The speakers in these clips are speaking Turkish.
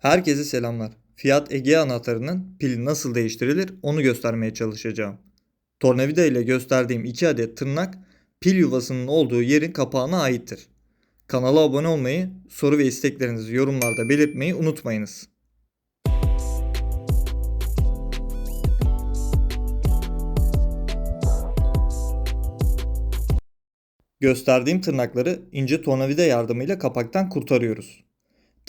Herkese selamlar. Fiat Egea anahtarının pili nasıl değiştirilir onu göstermeye çalışacağım. Tornavida ile gösterdiğim 2 adet tırnak pil yuvasının olduğu yerin kapağına aittir. Kanala abone olmayı, soru ve isteklerinizi yorumlarda belirtmeyi unutmayınız. Gösterdiğim tırnakları ince tornavida yardımıyla kapaktan kurtarıyoruz.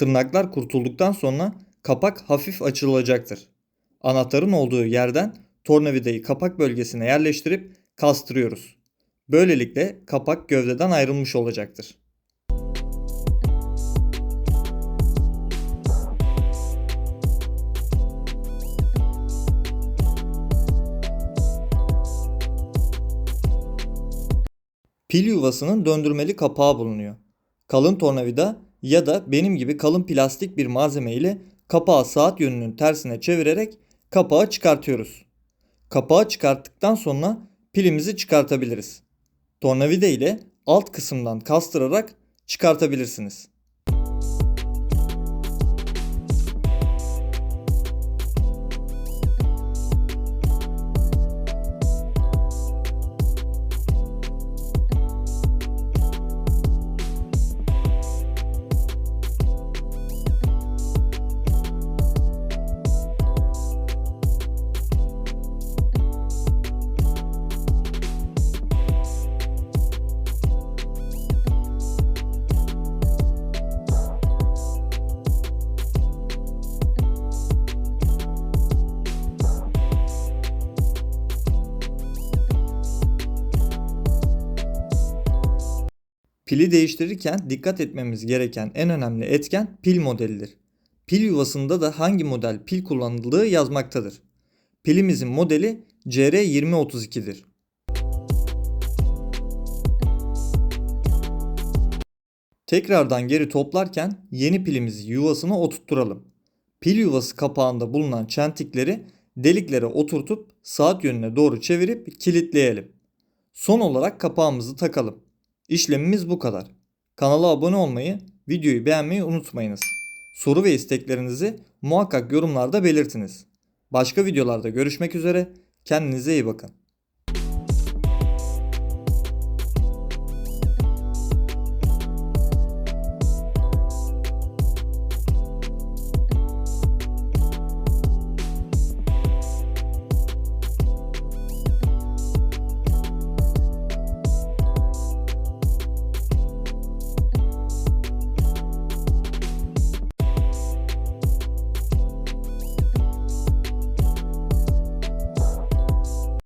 Tırnaklar kurtulduktan sonra kapak hafif açılacaktır. Anahtarın olduğu yerden tornavidayı kapak bölgesine yerleştirip kastırıyoruz. Böylelikle kapak gövdeden ayrılmış olacaktır. Pil yuvasının döndürmeli kapağı bulunuyor. Kalın tornavida ya da benim gibi kalın plastik bir malzeme ile kapağı saat yönünün tersine çevirerek kapağı çıkartıyoruz. Kapağı çıkarttıktan sonra pilimizi çıkartabiliriz. Tornavida ile alt kısımdan kastırarak çıkartabilirsiniz. Pili değiştirirken dikkat etmemiz gereken en önemli etken pil modelidir. Pil yuvasında da hangi model pil kullanıldığı yazmaktadır. Pilimizin modeli CR2032'dir. Tekrardan geri toplarken yeni pilimizi yuvasına oturtturalım. Pil yuvası kapağında bulunan çentikleri deliklere oturtup saat yönüne doğru çevirip kilitleyelim. Son olarak kapağımızı takalım. İşlemimiz bu kadar. Kanala abone olmayı, videoyu beğenmeyi unutmayınız. Soru ve isteklerinizi muhakkak yorumlarda belirtiniz. Başka videolarda görüşmek üzere. Kendinize iyi bakın.